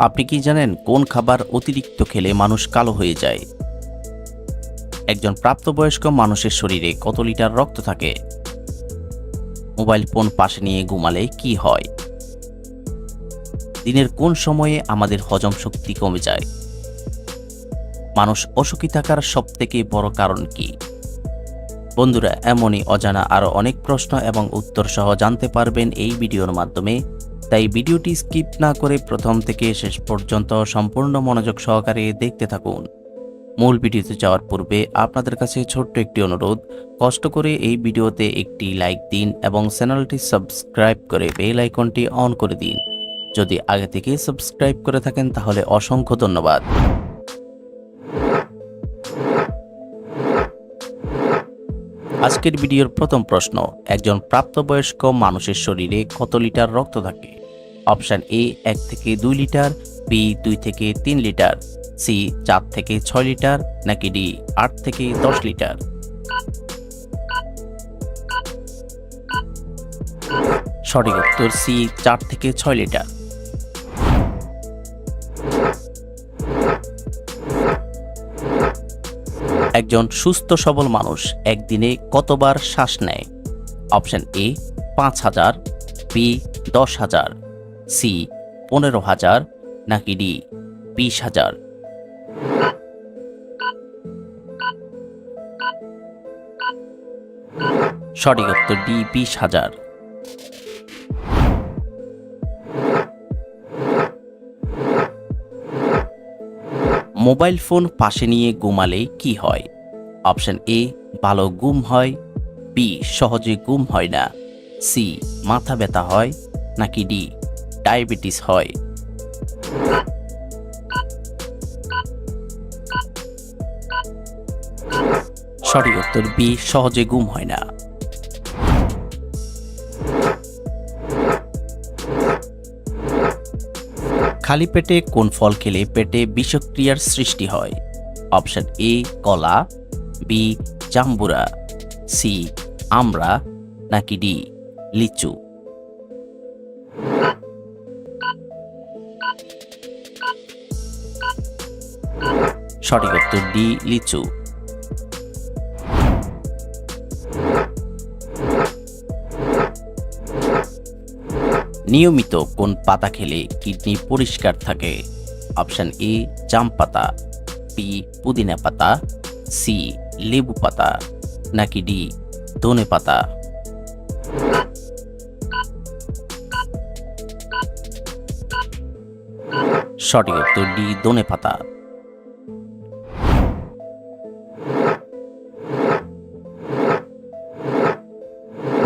আপনি কি জানেন কোন খাবার অতিরিক্ত খেলে মানুষ কালো হয়ে যায়? একজন প্রাপ্তবয়স্ক মানুষের শরীরে কত লিটার রক্ত থাকে? মোবাইল ফোন পাশে নিয়ে ঘুমালে কি হয়? দিনের কোন সময়ে আমাদের হজম শক্তি কমে যায়? মানুষ অসুখী থাকার সবথেকে বড় কারণ কি? বন্ধুরা, এমনই অজানা আরও অনেক প্রশ্ন এবং উত্তর সহ জানতে পারবেন এই ভিডিওর মাধ্যমে। তাই ভিডিওটি স্কিপ না করে প্রথম থেকে শেষ পর্যন্ত সম্পূর্ণ মনোযোগ সহকারে দেখতে থাকুন। মূল ভিডিওতে যাওয়ার পূর্বে আপনাদের কাছে ছোট্ট একটি অনুরোধ, কষ্ট করে এই ভিডিওতে একটি লাইক দিন এবং চ্যানেলটি সাবস্ক্রাইব করে বেল আইকনটি অন করে দিন। যদি আগে থেকে সাবস্ক্রাইব করে থাকেন তাহলে অসংখ্য ধন্যবাদ। আজকের ভিডিওর প্রথম প্রশ্ন, একজন প্রাপ্তবয়স্ক মানুষের শরীরে কত লিটার রক্ত থাকে? অপশান এ, এক থেকে দুই লিটার, বি, দুই থেকে তিন লিটার, সি, চার থেকে ছয় লিটার, নাকি ডি, আট থেকে দশ লিটার? সঠিক উত্তর সি, চার থেকে ছয় লিটার। একজন সুস্থ সবল মানুষ একদিনে কতবার শ্বাস নেয়? অপশন এ, পাঁচ হাজার, বি, দশ হাজার। সি, পনেরো হাজার, নাকি ডি, বিশ হাজার। সঠিক উত্তর ডি, বিশ হাজার। মোবাইল ফোন পাশে নিয়ে ঘুমালে কি হয়? অপশন এ, ভালো গুম হয়। বি, সহজে গুম হয় না। সি, মাথা ব্যথা হয়। নাকি ডি ডায়াবেটিস হয়। সঠিক উত্তর বি, সহজে গুম হয় না। খালি পেটে কোন ফল খেলে পেটে বিষক্রিয়ার সৃষ্টি হয়? অপশন এ, কলা, বি, জাম্বুরা, সি, আমড়া, নাকি ডি, লিচু। সঠিক উত্তর ডি, লিচু। নিয়মিত কোন পাতা খেলে কিডনি পরিষ্কার থাকে? অপশন এ, জাম পাতা বি পুদিনা পাতা সি লেবু পাতা, নাকি ডি ধনে পাতা। সঠিক উত্তর ডি, ধনে পাতা।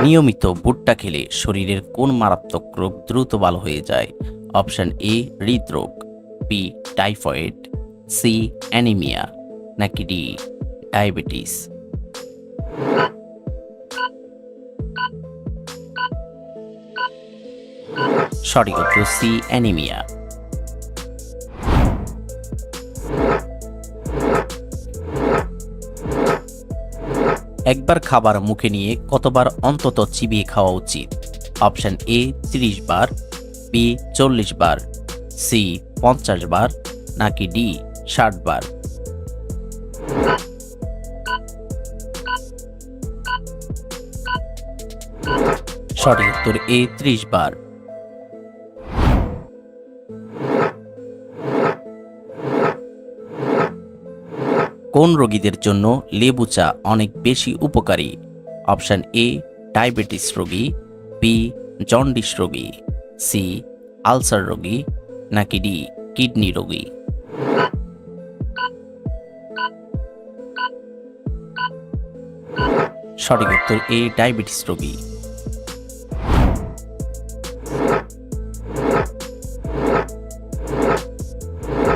নিয়মিত ভুট্টা খেলে শরীরের কোন মারাত্মক রোগ দ্রুত ভালো হয়ে যায়? অপশন এ, হৃদরোগ বি টাইফয়েড সি অ্যানিমিয়া, নাকি ডি ডায়াবেটিস? সঠিক উত্তর সি অ্যানিমিয়া। একবার খাবার মুখে নিয়ে কতবার অন্তত চিবিয়ে খাওয়া উচিত? অপশন এ, তিরিশ বার, বি, চল্লিশ বার, সি, পঞ্চাশ বার, নাকি ডি, ষাট বার। সঠিক উত্তর এ, ত্রিশ বার। কোন রোগীদের জন্য লেবু চা অনেক বেশি উপকারী? অপশন এ, ডায়াবেটিস রোগী বি জন্ডিস রোগী সি আলসার রোগী, নাকি ডি কিডনি রোগী? সঠিক উত্তর এ, ডায়াবেটিস রোগী।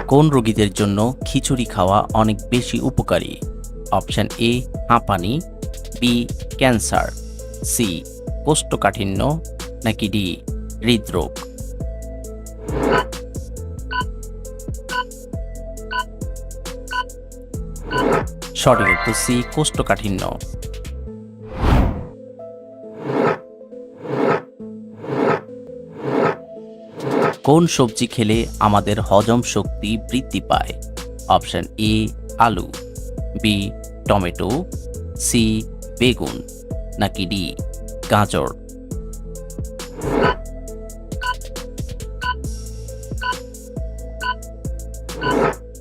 কোন রোগীদের জন্য খিচুড়ি খাওয়া অনেক বেশি উপকারী? অপশান এ, হাঁপানি, বি, ক্যান্সার, সি, কোষ্ঠকাঠিন্য, নাকি ডি, হৃদরোগ? সঠিক উত্তর সি, কোষ্ঠকাঠিন্য। কোন সবজি খেলে আমাদের হজম শক্তি বৃদ্ধি পায়? অপশন এ, আলু, বি, টমেটো, সি, বেগুন, নাকি ডি, গাজর।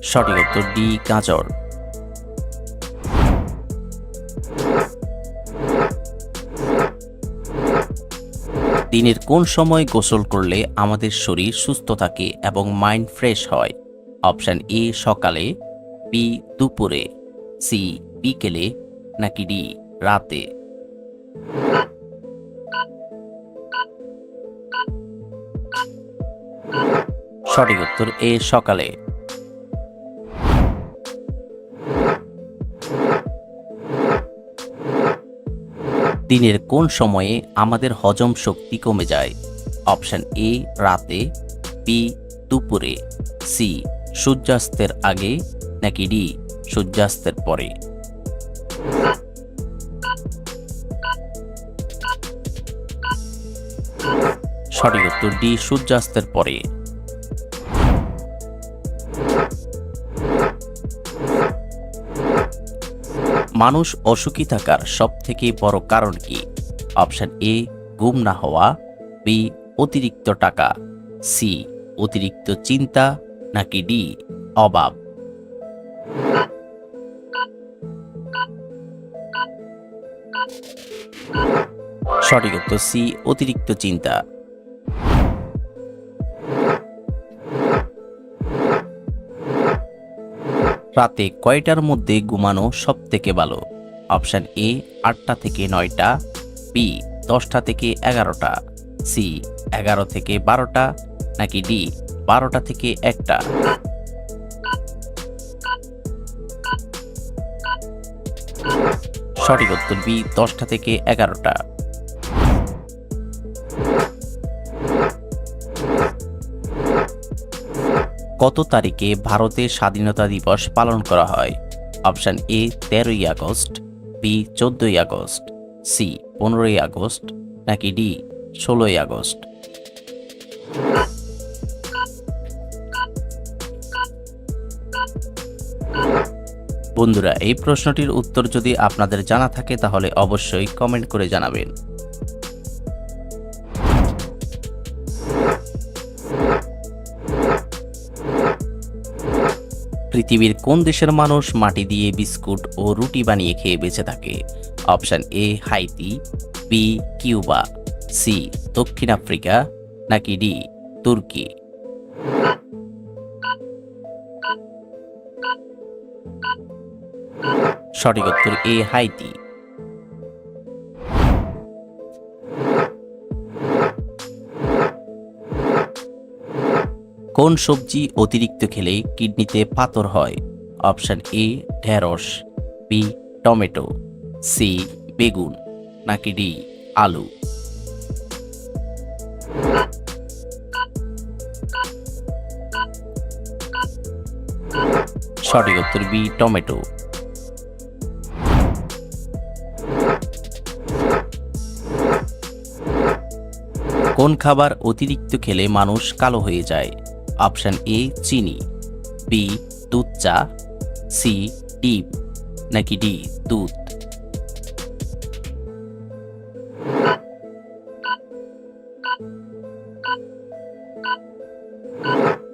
সঠিক উত্তর ডি, গাজর। দিনের কোন সময় গোসল করলে আমাদের শরীর সুস্থ থাকে এবং মাইন্ড ফ্রেশ হয়? অপশান এ, সকালে, বি, দুপুরে, সি, বিকেলে, নাকি ডি, রাতে? সঠিক উত্তর এ, সকালে। দিনের কোন সময়ে আমাদের হজম শক্তি কমে যায়? অপশন এ, রাতে, বি, দুপুরে, সি, সূর্যাস্তের আগে, নাকি ডি, সূর্যাস্তের পরে? সঠিক উত্তর ডি, সূর্যাস্তের পরে। মানুষ অসুখী থাকার সব থেকে বড় কারণ কি? অপশন এ ঘুম না হওয়া। বি অতিরিক্ত টাকা। সি অতিরিক্ত চিন্তা। নাকি ডি অভাব। সঠিক উত্তর সি অতিরিক্ত চিন্তা। রাতে কয়টার মধ্যে ঘুমানো সব থেকে ভালো? অপশান এ, আটটা থেকে নয়টা বি দশটা থেকে এগারোটা সি এগারো থেকে বারোটা, নাকি ডি বারোটা থেকে একটা? সঠিক উত্তর বি দশটা থেকে এগারোটা। কত তারিখে ভারতের স্বাধীনতা দিবস পালন করা হয়? অপশান এ তেরোই আগস্ট বি চোদ্দই আগস্ট সি পনেরোই আগস্ট, নাকি ডি ষোলোই আগস্ট? বন্ধুরা, এই প্রশ্নটির উত্তর যদি আপনাদের জানা থাকে, তাহলে অবশ্যই কমেন্ট করে জানাবেন। পৃথিবীর কোন দেশের মানুষ মাটি দিয়ে বিস্কুট ও রুটি বানিয়ে খেয়ে বেঁচে থাকে? Option A, Haiti, B, Cuba, C, দক্ষিণ আফ্রিকা, নাকি ডি, তুর্কি? সঠিক উত্তর এ, হাইতি। কোন সবজি অতিরিক্ত খেলে কিডনিতে পাথর হয়? অপশান এ, ঢেঁড়স, বি, টমেটো, সি, বেগুন, নাকি ডি, আলু? সঠিক উত্তর বি, টমেটো। কোন খাবার অতিরিক্ত খেলে মানুষ কালো হয়ে যায়? অপশন এ চিনি, বি দুধ চা, সি ডিম, নাকি ডি দুধ?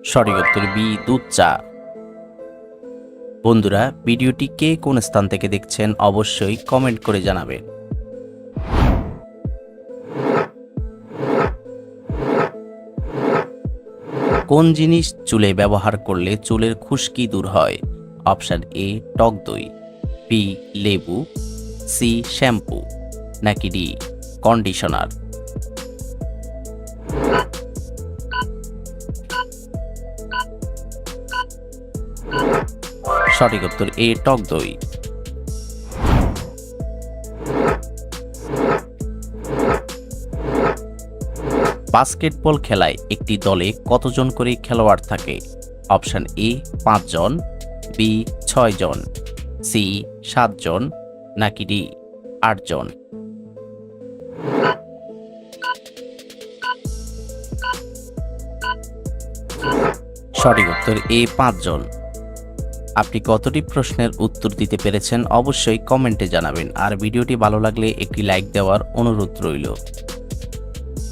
সঠিক উত্তর বি, দুধ চা। বন্ধুরা, ভিডিওটি কে কোন স্থান থেকে দেখছেন অবশ্যই কমেন্ট করে জানাবেন। কোন জিনিস চুলে ব্যবহার করলে চুলের খুশকি দূর হয়? অপশান এ, টক দই বি লেবু সি শ্যাম্পু, নাকি ডি কন্ডিশনার? সঠিক উত্তর এ, টক দই। বাস্কেটবল খেলায় একটি দলে কতজন করে খেলোয়াড় থাকে? অপশন এ, পাঁচজন, বি, ছয়জন, সি, সাতজন, নাকি ডি, আটজন? সঠিক উত্তর এ, পাঁচজন। আপনি কতটি প্রশ্নের উত্তর দিতে পেরেছেন অবশ্যই কমেন্টে জানাবেন। আর ভিডিওটি ভালো লাগলে একটি লাইক দেওয়ার অনুরোধ রইল।